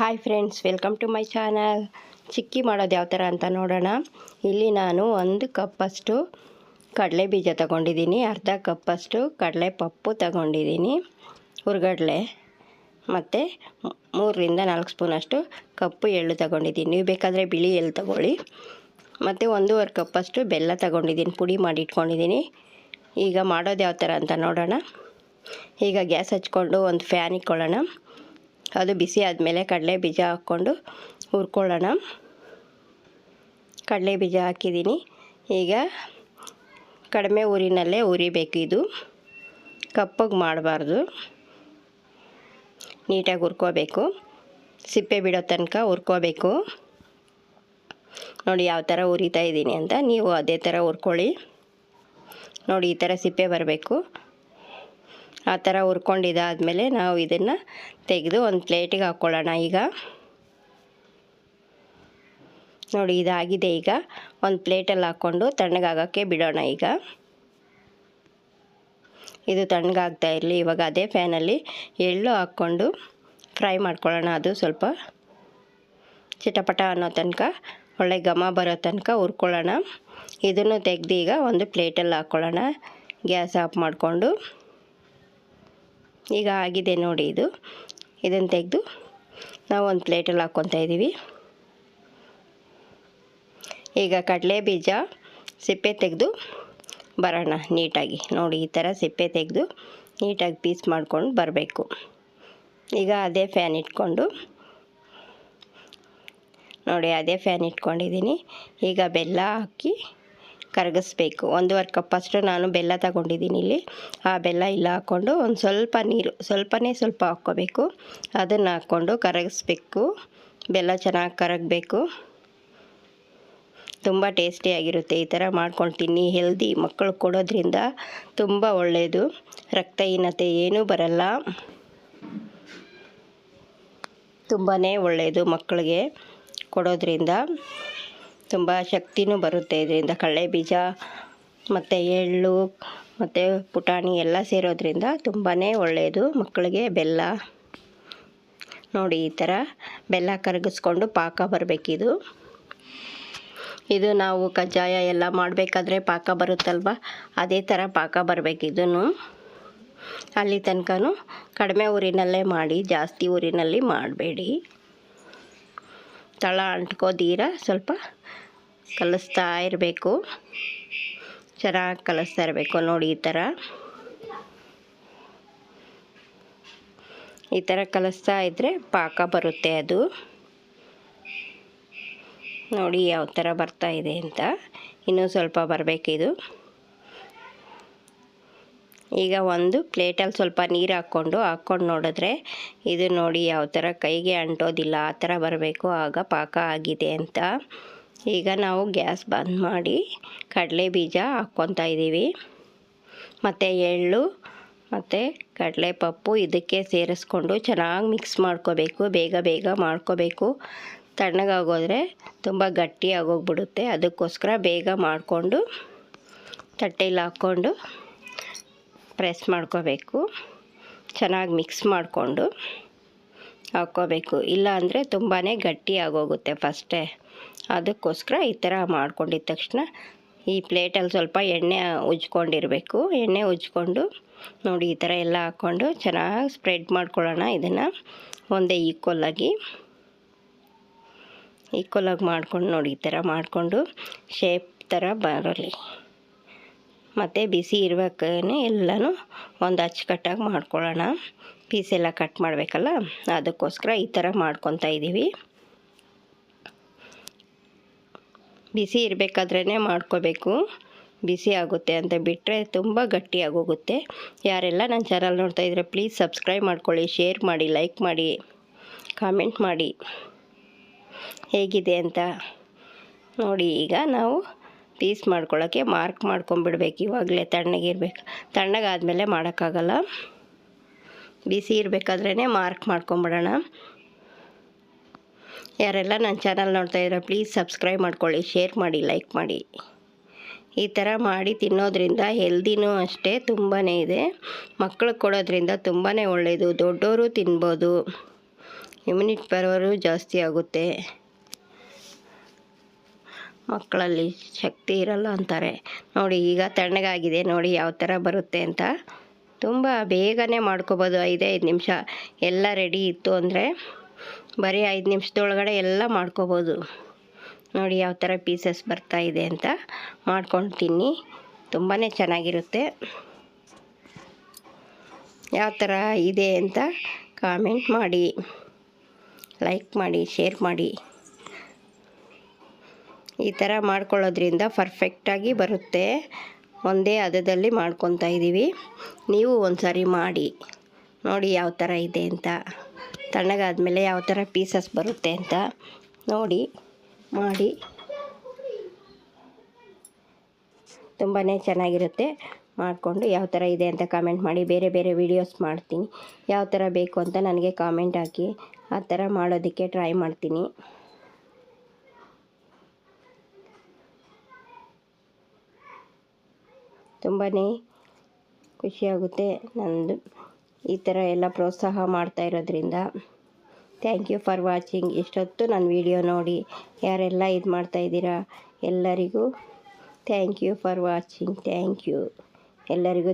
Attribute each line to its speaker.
Speaker 1: Hi friends welcome to my channel ಚಿಕ್ಕಿ ಮಾಡೋದು ಯಾವ ಥರ ಅಂತ ನೋಡೋಣ. ಇಲ್ಲಿ ನಾನು ಒಂದು ಕಪ್ಪಷ್ಟು ಕಡಲೆ ಬೀಜ ತಗೊಂಡಿದ್ದೀನಿ, ಅರ್ಧ ಕಪ್ಪಷ್ಟು ಕಡಲೆ ಪಪ್ಪು ತಗೊಂಡಿದ್ದೀನಿ, ಹುರ್ಗಡ್ಲೆ, ಮತ್ತು ಮೂರರಿಂದ ನಾಲ್ಕು ಸ್ಪೂನಷ್ಟು ಕಪ್ಪು ಎಳ್ಳು ತಗೊಂಡಿದ್ದೀನಿ. ನೀವು ಬೇಕಾದರೆ ಬಿಳಿ ಎಳ್ಳು ತಗೊಳ್ಳಿ. ಮತ್ತು ಒಂದೂವರೆ ಕಪ್ಪಷ್ಟು ಬೆಲ್ಲ ತಗೊಂಡಿದ್ದೀನಿ, ಪುಡಿ ಮಾಡಿ ಇಟ್ಕೊಂಡಿದ್ದೀನಿ. ಈಗ ಮಾಡೋದು ಯಾವ ಥರ ಅಂತ ನೋಡೋಣ. ಈಗ ಗ್ಯಾಸ್ ಹಚ್ಕೊಂಡು ಒಂದು ಫ್ಯಾನ್ ಇಟ್ಕೊಳ್ಳೋಣ. ಅದು ಬಿಸಿ ಆದಮೇಲೆ ಕಡಲೆ ಬೀಜ ಹಾಕ್ಕೊಂಡು ಹುರ್ಕೊಳ್ಳೋಣ. ಕಡಲೆ ಬೀಜ ಹಾಕಿದ್ದೀನಿ. ಈಗ ಕಡಿಮೆ ಊರಿನಲ್ಲೇ ಉರಿಬೇಕು ಇದು. ಕಪ್ಪಗೆ ಮಾಡಬಾರ್ದು. ನೀಟಾಗಿ ಹುರ್ಕೋಬೇಕು. ಸಿಪ್ಪೆ ಬಿಡೋ ತನಕ ಹುರ್ಕೋಬೇಕು. ನೋಡಿ ಯಾವ ಥರ ಉರಿತಾ ಇದ್ದೀನಿ ಅಂತ. ನೀವು ಅದೇ ಥರ ಹುರ್ಕೊಳ್ಳಿ. ನೋಡಿ ಈ ಥರ ಸಿಪ್ಪೆ ಬರಬೇಕು. ಆ ಥರ ಹುರ್ಕೊಂಡಿದ್ದಾದಮೇಲೆ ನಾವು ಇದನ್ನು ತೆಗೆದು ಒಂದು ಪ್ಲೇಟಿಗೆ ಹಾಕ್ಕೊಳ್ಳೋಣ ಈಗ. ನೋಡಿ, ಇದಾಗಿದೆ ಈಗ. ಒಂದು ಪ್ಲೇಟಲ್ಲಿ ಹಾಕ್ಕೊಂಡು ತಣ್ಣಗಾಗೋಕ್ಕೆ ಬಿಡೋಣ ಈಗ. ಇದು ತಣ್ಣಗಾಗ್ತಾ ಇರಲಿ, ಇವಾಗ ಅದೇ ಫ್ಯಾನಲ್ಲಿ ಎಳ್ಳು ಹಾಕ್ಕೊಂಡು ಫ್ರೈ ಮಾಡ್ಕೊಳ್ಳೋಣ. ಅದು ಸ್ವಲ್ಪ ಚಿಟಪಟ ಅನ್ನೋ ತನಕ, ಒಳ್ಳೆ ಘಮ ಬರೋ ತನಕ ಹುರ್ಕೊಳ್ಳೋಣ. ಇದನ್ನು ತೆಗೆದು ಈಗ ಒಂದು ಪ್ಲೇಟಲ್ಲಿ ಹಾಕ್ಕೊಳ್ಳೋಣ. ಗ್ಯಾಸ್ ಆಫ್ ಮಾಡಿಕೊಂಡು. ಈಗ ಆಗಿದೆ ನೋಡಿ ಇದು. ಇದನ್ನು ತೆಗೆದು ನಾವು ಒಂದು ಪ್ಲೇಟಲ್ಲಿ ಹಾಕ್ಕೊತಾ ಇದ್ದೀವಿ. ಈಗ ಕಡಲೆ ಬೀಜ, ಸಿಪ್ಪೆ ತೆಗೆದು ಬರೋಣ ನೀಟಾಗಿ. ನೋಡಿ, ಈ ಥರ ಸಿಪ್ಪೆ ತೆಗೆದು ನೀಟಾಗಿ ಪೀಸ್ ಮಾಡ್ಕೊಂಡು ಬರಬೇಕು. ಈಗ ಅದೇ ಫ್ಯಾನ್ ಇಟ್ಕೊಂಡು ನೋಡಿ, ಅದೇ ಫ್ಯಾನ್ ಇಟ್ಕೊಂಡಿದ್ದೀನಿ. ಈಗ ಬೆಲ್ಲ ಹಾಕಿ ಕರಗಿಸ್ಬೇಕು. ಒಂದೂವರೆ ಕಪ್ಪಷ್ಟು ನಾನು ಬೆಲ್ಲ ತಗೊಂಡಿದ್ದೀನಿ ಇಲ್ಲಿ. ಆ ಬೆಲ್ಲ ಇಲ್ಲ ಹಾಕ್ಕೊಂಡು ಒಂದು ಸ್ವಲ್ಪ ನೀರು, ಸ್ವಲ್ಪನೇ ಸ್ವಲ್ಪ ಹಾಕ್ಕೋಬೇಕು. ಅದನ್ನು ಹಾಕ್ಕೊಂಡು ಕರಗಿಸ್ಬೇಕು. ಬೆಲ್ಲ ಚೆನ್ನಾಗಿ ಕರಗಬೇಕು. ತುಂಬ ಟೇಸ್ಟಿಯಾಗಿರುತ್ತೆ ಈ ಥರ ಮಾಡ್ಕೊಂಡು ತಿನ್ನಿ ಹೆಲ್ದಿ ಮಕ್ಕಳು ಕೊಡೋದ್ರಿಂದ ತುಂಬ ಒಳ್ಳೆಯದು ರಕ್ತಹೀನತೆ ಏನೂ ಬರಲ್ಲ. ತುಂಬಾ ಒಳ್ಳೆಯದು ಮಕ್ಕಳಿಗೆ ಕೊಡೋದ್ರಿಂದ. ತುಂಬ ಶಕ್ತಿನೂ ಬರುತ್ತೆ ಇದರಿಂದ. ಕಡಲೆ ಬೀಜ, ಮತ್ತು ಎಳ್ಳು, ಮತ್ತು ಪುಟಾಣಿ ಎಲ್ಲ ಸೇರೋದ್ರಿಂದ ತುಂಬಾ ಒಳ್ಳೆಯದು ಮಕ್ಕಳಿಗೆ ಬೆಲ್ಲ, ನೋಡಿ ಈ ಥರ ಬೆಲ್ಲ ಕರಗಿಸ್ಕೊಂಡು ಪಾಕ ಬರಬೇಕಿದು. ಇದು ನಾವು ಕಜ್ಜಾಯ ಎಲ್ಲ ಮಾಡಬೇಕಾದ್ರೆ ಪಾಕ ಬರುತ್ತಲ್ವ? ಅದೇ ಥರ ಪಾಕ ಬರಬೇಕು ಇದನ್ನು ಅಲ್ಲಿ ತನಕನೂ ಕಡಿಮೆ ಊರಿನಲ್ಲೇ ಮಾಡಿ, ಜಾಸ್ತಿ ಊರಿನಲ್ಲಿ ಮಾಡಬೇಡಿ. ತಳ ಅಂಟ್ಕೋದೀರ ಸ್ವಲ್ಪ ಕಲಿಸ್ತಾ ಇರಬೇಕು. ಚೆನ್ನಾಗಿ ಕಲಿಸ್ತಾ ಇರಬೇಕು ನೋಡಿ ಈ ಥರ. ಈ ಥರ ಕಲಿಸ್ತಾ ಇದ್ದರೆ ಪಾಕ ಬರುತ್ತೆ ಅದು. ನೋಡಿ ಯಾವ ಥರ ಬರ್ತಾ ಇದೆ ಅಂತ. ಇನ್ನೂ ಸ್ವಲ್ಪ ಬರಬೇಕಿದು. ಈಗ ಒಂದು ಪ್ಲೇಟಲ್ಲಿ ಸ್ವಲ್ಪ ನೀರು ಹಾಕ್ಕೊಂಡು ಹಾಕ್ಕೊಂಡು ನೋಡಿದ್ರೆ ಇದು ನೋಡಿ ಯಾವ ಥರ ಕೈಗೆ ಅಂಟೋದಿಲ್ಲ, ಆ ಥರ ಬರಬೇಕು, ಆಗ ಪಾಕ ಆಗಿದೆ ಅಂತ. ಈಗ ನಾವು ಗ್ಯಾಸ್ ಬಂದ್ ಮಾಡಿ ಕಡಲೆ ಬೀಜ ಹಾಕ್ಕೊತಾ ಇದ್ದೀವಿ. ಮತ್ತು ಎಳ್ಳು, ಮತ್ತು ಕಡಲೆ ಪಪ್ಪು ಇದಕ್ಕೆ ಸೇರಿಸ್ಕೊಂಡು ಚೆನ್ನಾಗಿ ಮಿಕ್ಸ್ ಮಾಡ್ಕೋಬೇಕು, ಬೇಗ ಬೇಗ ಮಾಡ್ಕೋಬೇಕು. ತಣ್ಣಗಾಗೋದ್ರೆ ತುಂಬ ಗಟ್ಟಿ ಆಗೋಗ್ಬಿಡುತ್ತೆ ಅದಕ್ಕೋಸ್ಕರ ಬೇಗ ಮಾಡಿಕೊಂಡು ತಟ್ಟೆಯಲ್ಲಿ ಹಾಕ್ಕೊಂಡು ಪ್ರೆಸ್ ಮಾಡ್ಕೋಬೇಕು. ಚೆನ್ನಾಗಿ ಮಿಕ್ಸ್ ಮಾಡಿಕೊಂಡು ಹಾಕ್ಕೋಬೇಕು. ಇಲ್ಲ ಅಂದರೆ ತುಂಬಾ ಗಟ್ಟಿ ಆಗೋಗುತ್ತೆ ಫಸ್ಟೇ. ಅದಕ್ಕೋಸ್ಕರ ಈ ಥರ ಮಾಡ್ಕೊಂಡಿದ್ದ ತಕ್ಷಣ ಈ ಪ್ಲೇಟಲ್ಲಿ ಸ್ವಲ್ಪ ಎಣ್ಣೆ ಉಜ್ಕೊಂಡಿರಬೇಕು. ಎಣ್ಣೆ ಉಜ್ಕೊಂಡು ನೋಡಿ ಈ ಥರ ಎಲ್ಲ ಹಾಕ್ಕೊಂಡು ಚೆನ್ನಾಗಿ ಸ್ಪ್ರೆಡ್ ಮಾಡ್ಕೊಳ್ಳೋಣ ಇದನ್ನು. ಒಂದೇ ಈಕ್ವಲಾಗಿ ಈಕ್ವಲಾಗಿ ಮಾಡ್ಕೊಂಡು ನೋಡಿ ಈ ಥರ ಮಾಡಿಕೊಂಡು ಶೇಪ್ ಥರ ಬರಲಿ. ಮತ್ತು ಬಿಸಿ ಇರ್ಬೇಕೇ ಎಲ್ಲನೂ ಒಂದು ಅಚ್ಚುಕಟ್ಟಾಗಿ ಮಾಡ್ಕೊಳ್ಳೋಣ. ಪೀಸ್ ಎಲ್ಲ ಕಟ್ ಮಾಡಬೇಕಲ್ಲ, ಅದಕ್ಕೋಸ್ಕರ ಈ ಥರ ಮಾಡ್ಕೊತಾ ಇದ್ದೀವಿ ಬಿಸಿ ಇರಬೇಕಾದ್ರೇ ಮಾಡ್ಕೋಬೇಕು. ಬಿಸಿ ಆಗುತ್ತೆ ಅಂತ ಬಿಟ್ಟರೆ ತುಂಬ ಗಟ್ಟಿಯಾಗೋಗುತ್ತೆ ಯಾರೆಲ್ಲ ನನ್ನ ಚಾನಲ್ ನೋಡ್ತಾ ಇದ್ರೆ ಪ್ಲೀಸ್ ಸಬ್ಸ್ಕ್ರೈಬ್ ಮಾಡ್ಕೊಳ್ಳಿ, ಶೇರ್ ಮಾಡಿ, ಲೈಕ್ ಮಾಡಿ, ಕಾಮೆಂಟ್ ಮಾಡಿ. ಹೇಗಿದೆ ಅಂತ ನೋಡಿ, ಈಗ ನಾವು ಪೀಸ್ ಮಾಡ್ಕೊಳ್ಳೋಕ್ಕೆ ಮಾರ್ಕ್ ಮಾಡ್ಕೊಂಬಿಡ್ಬೇಕು. ಇವಾಗಲೇ ತಣ್ಣಗಿರ್ಬೇಕು ತಣ್ಣಗಾದಮೇಲೆ ಮಾಡೋಕ್ಕಾಗಲ್ಲ. ಬಿಸಿ ಇರಬೇಕಾದ್ರೇ ಮಾರ್ಕ್ ಮಾಡ್ಕೊಂಬಿಡೋಣ. ಯಾರೆಲ್ಲ ನನ್ನ ಚಾನಲ್ ನೋಡ್ತಾ ಇದ್ರೆ ಪ್ಲೀಸ್ ಸಬ್ಸ್ಕ್ರೈಬ್ ಮಾಡ್ಕೊಳ್ಳಿ, ಶೇರ್ ಮಾಡಿ, ಲೈಕ್ ಮಾಡಿ. ಈ ಥರ ಮಾಡಿ ತಿನ್ನೋದ್ರಿಂದ ಹೆಲ್ದಿನೂ ಅಷ್ಟೇ ತುಂಬಾ ಇದೆ. ಮಕ್ಕಳಿಗೆ ಕೊಡೋದ್ರಿಂದ ತುಂಬಾ ಒಳ್ಳೆಯದು ದೊಡ್ಡವರು ತಿನ್ಬೋದು. ಇಮ್ಯುನಿಟಿ ಪವರು ಜಾಸ್ತಿ ಆಗುತ್ತೆ. ಮಕ್ಕಳಲ್ಲಿ ಶಕ್ತಿ ಇರಲ್ಲ ಅಂತಾರೆ. ನೋಡಿ, ಈಗ ತಣ್ಣಗಾಗಿದೆ. ನೋಡಿ, ಯಾವ ಥರ ಬರುತ್ತೆ ಅಂತ. ತುಂಬ ಬೇಗನೆ ಮಾಡ್ಕೋಬೋದು. ಐದೇ ಐದು ನಿಮಿಷ ಎಲ್ಲ ರೆಡಿ ಇತ್ತು ಅಂದರೆ ಬರೀ ಐದು ನಿಮಿಷದೊಳಗಡೆ ಎಲ್ಲ ಮಾಡ್ಕೋಬೋದು. ನೋಡಿ, ಯಾವ ಥರ ಪೀಸಸ್ ಬರ್ತಾ ಇದೆ ಅಂತ ಮಾಡ್ಕೊಂಡು ತಿನ್ನಿ ತುಂಬಾ ಚೆನ್ನಾಗಿರುತ್ತೆ. ಯಾವ ಥರ ಇದೆ ಅಂತ ಕಾಮೆಂಟ್ ಮಾಡಿ. ಲೈಕ್ ಮಾಡಿ, ಶೇರ್ ಮಾಡಿ. ಈ ಥರ ಮಾಡ್ಕೊಳ್ಳೋದ್ರಿಂದ ಪರ್ಫೆಕ್ಟಾಗಿ ಬರುತ್ತೆ. ಒಂದೇ ಹದದಲ್ಲಿ ಮಾಡ್ಕೊತಾ ಇದ್ದೀವಿ. ನೀವು ಒಂದು ಸಾರಿ ಮಾಡಿ. ನೋಡಿ ಯಾವ ಥರ ಇದೆ ಅಂತ. ತಣ್ಣಗಾದಮೇಲೆ ಯಾವ ಥರ ಪೀಸಸ್ ಬರುತ್ತೆ ಅಂತ. ನೋಡಿ, ಮಾಡಿ. ತುಂಬಾ ಚೆನ್ನಾಗಿರುತ್ತೆ. ಮಾಡಿಕೊಂಡು ಯಾವ ಥರ ಇದೆ ಅಂತ ಕಾಮೆಂಟ್ ಮಾಡಿ. ಬೇರೆ ಬೇರೆ ವೀಡಿಯೋಸ್ ಮಾಡ್ತೀನಿ. ಯಾವ ಥರ ಬೇಕು ಅಂತ ನನಗೆ ಕಾಮೆಂಟ್ ಹಾಕಿ. ಆ ಥರ ಮಾಡೋದಕ್ಕೆ ಟ್ರೈ ಮಾಡ್ತೀನಿ. ತುಂಬಾ ಖುಷಿಯಾಗುತ್ತೆ ನಂದು ಈ ಥರ ಎಲ್ಲ ಪ್ರೋತ್ಸಾಹ ಮಾಡ್ತಾ ಇರೋದ್ರಿಂದ. ಥ್ಯಾಂಕ್ ಯು ಫಾರ್ ವಾಚಿಂಗ್ ಇಷ್ಟೊತ್ತು ನನ್ನ ವಿಡಿಯೋ ನೋಡಿ ಯಾರೆಲ್ಲ ಇದು ಮಾಡ್ತಾಯಿದ್ದೀರಾ ಎಲ್ಲರಿಗೂ thank you for watching thank you ಎಲ್ಲರಿಗೂ